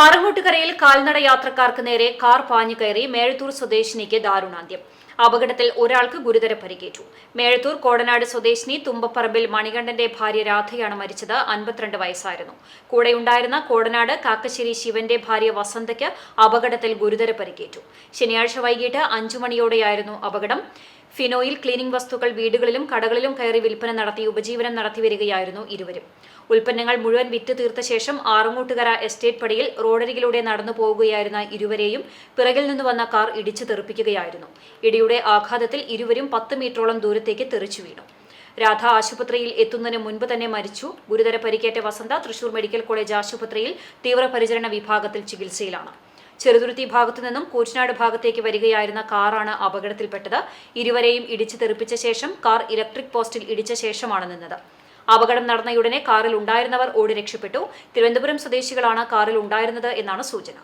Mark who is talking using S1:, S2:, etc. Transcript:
S1: ആറങ്ങോട്ടുകരയിൽ കാൽനട യാത്രക്കാർക്ക് നേരെ കാർ പാഞ്ഞു കയറി മേഴത്തൂർ സ്വദേശിനിക്ക് ദാരുണാന്ത്യം. അപകടത്തിൽ ഒരാൾക്ക് ഗുരുതര പരിക്കേറ്റു. മേഴത്തൂർ കോടനാട് സ്വദേശിനി തുമ്പപ്പറമ്പിൽ മണികണ്ഠന്റെ ഭാര്യ രാധയാണ് മരിച്ചത്. അൻപത്തിരണ്ട് വയസ്സായിരുന്നു. കൂടെയുണ്ടായിരുന്ന കോടനാട് കാക്കശ്ശേരി ശിവന്റെ ഭാര്യ വസന്തയ്ക്ക് അപകടത്തിൽ ഗുരുതര പരിക്കേറ്റു. ശനിയാഴ്ച വൈകിട്ട് അഞ്ചു മണിയോടെയായിരുന്നു അപകടം. ഫിനോയിൽ ക്ലീനിംഗ് വസ്തുക്കൾ വീടുകളിലും കടകളിലും കയറി വിൽപ്പന നടത്തി ഉപജീവനം നടത്തിവരികയായിരുന്നു ഇരുവരും. ഉൽപ്പന്നങ്ങൾ മുഴുവൻ വിറ്റ് തീർത്ത ശേഷം ആറങ്ങോട്ടുകര എസ്റ്റേറ്റ് പടിയിൽ റോഡരികിലൂടെ നടന്നു പോകുകയായിരുന്ന ഇരുവരെയും പിറകിൽ നിന്ന് വന്ന കാർ ഇടിച്ചു തെറിപ്പിക്കുകയായിരുന്നു. ഇടിയുടെ ആഘാതത്തിൽ ഇരുവരും പത്ത് മീറ്ററോളം ദൂരത്തേക്ക് തെറിച്ചു വീണു. രാധ ആശുപത്രിയിൽ എത്തുന്നതിന് മുൻപ് തന്നെ മരിച്ചു. ഗുരുതര പരിക്കേറ്റ വസന്ത തൃശൂർ മെഡിക്കൽ കോളേജ് ആശുപത്രിയിൽ തീവ്രപരിചരണ വിഭാഗത്തിൽ ചികിത്സയിലാണ്. ചെറുതുരുത്തി ഭാഗത്തു നിന്നും കൂറ്റനാട് ഭാഗത്തേക്ക് വരികയായിരുന്ന കാറാണ് അപകടത്തിൽപ്പെട്ടത്. ഇരുവരെയും ഇടിച്ചു തെറിപ്പിച്ച ശേഷം കാർ ഇലക്ട്രിക് പോസ്റ്റിൽ ഇടിച്ച ശേഷമാണ് നിന്നത്. അപകടം നടന്നയുടനെ കാറിൽ ഉണ്ടായിരുന്നവർ ഓടി രക്ഷപ്പെട്ടു. തിരുവനന്തപുരം സ്വദേശികളാണ് കാറിൽ ഉണ്ടായിരുന്നത് എന്നാണ് സൂചന.